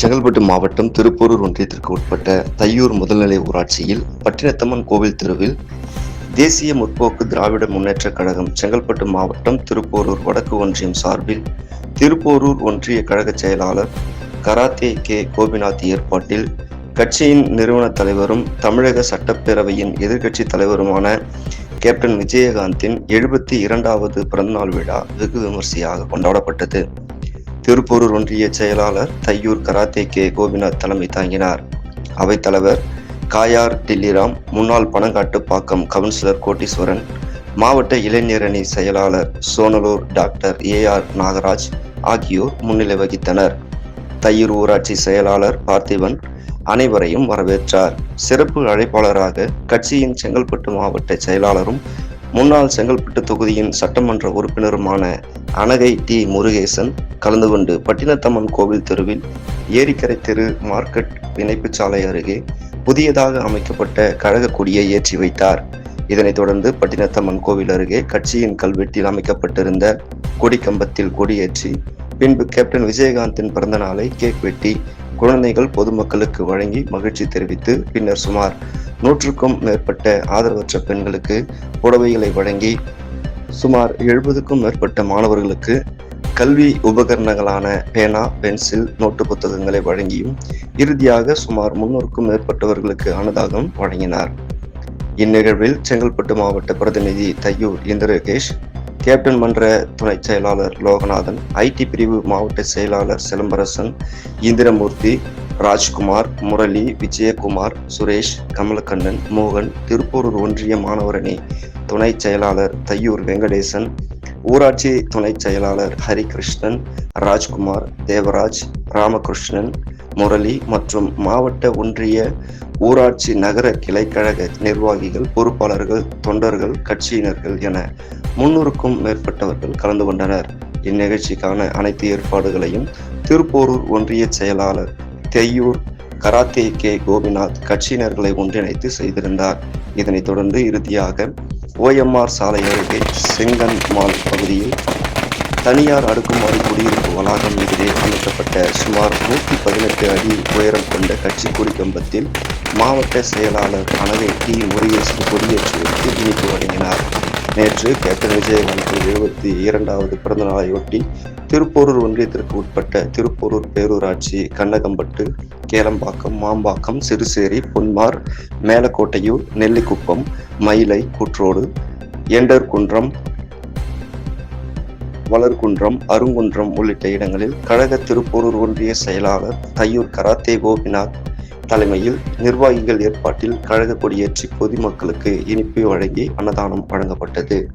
செங்கல்பட்டு மாவட்டம் திருப்போரூர் ஒன்றியத்திற்கு உட்பட்ட தையூர் முதல்நிலை ஊராட்சியில் பட்டினத்தம்மன் கோவில் தெருவில் தேசிய முற்போக்கு திராவிட முன்னேற்றக் கழகம் செங்கல்பட்டு மாவட்டம் திருப்போரூர் வடக்கு ஒன்றியம் சார்பில் திருப்போரூர் ஒன்றிய கழக செயலாளர் கராத்தே கே. கோபிநாத் ஏற்பாட்டில் கட்சியின் நிறுவன தலைவரும் தமிழக சட்டப்பேரவையின் எதிர்க்கட்சி தலைவருமான கேப்டன் விஜயகாந்தின் எழுபத்தி இரண்டாவது பிறந்தநாள் விழா வெகு விமர்சையாக கொண்டாடப்பட்டது. திருப்பூரூர் ஒன்றிய செயலாளர் தையூர் கராத்தே கே. கோபிநாத் தலைமை தாங்கினார். அவைத்தலைவர் காயார் டில்லிராம் முன்னாள் பனங்காட்டுப்பாக்கம் கவுன்சிலர் கோட்டீஸ்வரன் மாவட்ட இளைஞரணி செயலாளர் Sonalur doctor A. R. Nagaraj ஆகியோர் முன்னிலை வகித்தனர். தையூர் ஊராட்சி செயலாளர் பார்த்திபன் அனைவரையும் வரவேற்றார். சிறப்பு அழைப்பாளராக கட்சியின் செங்கல்பட்டு மாவட்ட செயலாளரும் முன்னாள் செங்கல்பட்டு தொகுதியின் சட்டமன்ற உறுப்பினருமான அனகை டி. முருகேசன் கலந்து கொண்டு பட்டினத்தம்மன் கோவில் தெருவில் ஏரிக்கரை தெரு மார்க்கெட் இணைப்பு சாலை அருகே புதியதாக அமைக்கப்பட்ட கழக கொடியை ஏற்றி வைத்தார். இதனைத் தொடர்ந்து பட்டினத்தம்மன் கோவில் அருகே கட்சியின் கல்வெட்டில் அமைக்கப்பட்டிருந்த கொடி கம்பத்தில் கொடியேற்றி பின்பு கேப்டன் விஜயகாந்தின் பிறந்த நாளை கேக் வெட்டி குழந்தைகள் பொதுமக்களுக்கு வழங்கி மகிழ்ச்சி தெரிவித்து பின்னர் சுமார் நூற்றுக்கும் மேற்பட்ட ஆதரவற்ற பெண்களுக்கு புடவைகளை வழங்கி சுமார் எழுபதுக்கும் மேற்பட்ட மாணவர்களுக்கு கல்வி உபகரணங்களான பேனா பென்சில் நோட்டு புத்தகங்களை வழங்கியும் இறுதியாக சுமார் முன்னூறுக்கும் மேற்பட்டவர்களுக்கு அன்னதாகம் வழங்கினார். இந்நிகழ்வில் செங்கல்பட்டு மாவட்ட பிரதிநிதி தையூர் இந்திரகேஷ் கேப்டன் மன்ற துணை செயலாளர் லோகநாதன் ஐடி பிரிவு மாவட்ட செயலாளர் சிலம்பரசன் இந்திரமூர்த்தி ராஜ்குமார் முரளி விஜயகுமார் சுரேஷ் கமலக்கண்ணன் மோகன் திருப்பூரூர் ஒன்றிய மாணவரணி துணை செயலாளர் தையூர் வெங்கடேசன் ஊராட்சி துணை செயலாளர் ஹரிகிருஷ்ணன் ராஜ்குமார் தேவராஜ் ராமகிருஷ்ணன் முரளி மற்றும் மாவட்ட ஒன்றிய ஊராட்சி நகர கிளைக்கழக நிர்வாகிகள் பொறுப்பாளர்கள் தொண்டர்கள் கட்சியினர்கள் என முன்னூறுக்கும் மேற்பட்டவர்கள் கலந்து கொண்டனர். இந்நிகழ்ச்சிக்கான அனைத்து ஏற்பாடுகளையும் திருப்போரூர் ஒன்றிய செயலாளர் தெய்யூர் கராத்தே கே. கோபிநாத் கட்சியினர்களை ஒன்றிணைத்து செய்திருந்தார். இதனைத் தொடர்ந்து இறுதியாக ஓஎம்ஆர் சாலை அருகே செங்கன் மால் பகுதியில் தனியார் அடுக்குமாடி குடியிருப்பு வளாகம் எதிரே அமைக்கப்பட்ட சுமார் நூற்றி பதினெட்டு அடி உயரம் கொண்ட கட்சி கொடி கம்பத்தில் மாவட்ட செயலாளர் அனகை டி முருகேசன் கொடியேற்றி வைத்து இனிப்பு வழங்கினார். நேற்று கேப்டன் விஜயகாந்தின் எழுபத்தி இரண்டாவது பிறந்த நாளையொட்டி திருப்போரூர் ஒன்றியத்திற்கு உட்பட்ட திருப்போரூர் பேரூராட்சி கண்ணகம்பட்டு கேளம்பாக்கம் மாம்பாக்கம் சிறுசேரி பொன்மார் மேலக்கோட்டையூர் நெல்லிக்குப்பம் மயிலை கூற்றோடு எண்டர்குன்றம் வளர்குன்றம் அருங்குன்றம் உள்ளிட்ட இடங்களில் கழக திருப்போரூர் ஒன்றிய செயலாளர் தையூர் கராத்தே கோபிநாத் தலைமையில் நிர்வாகிகள் ஏற்பாட்டில் கழக கொடியேற்றி பொதுமக்களுக்கு இனிப்பு வழங்கி அன்னதானம் வழங்கப்பட்டது.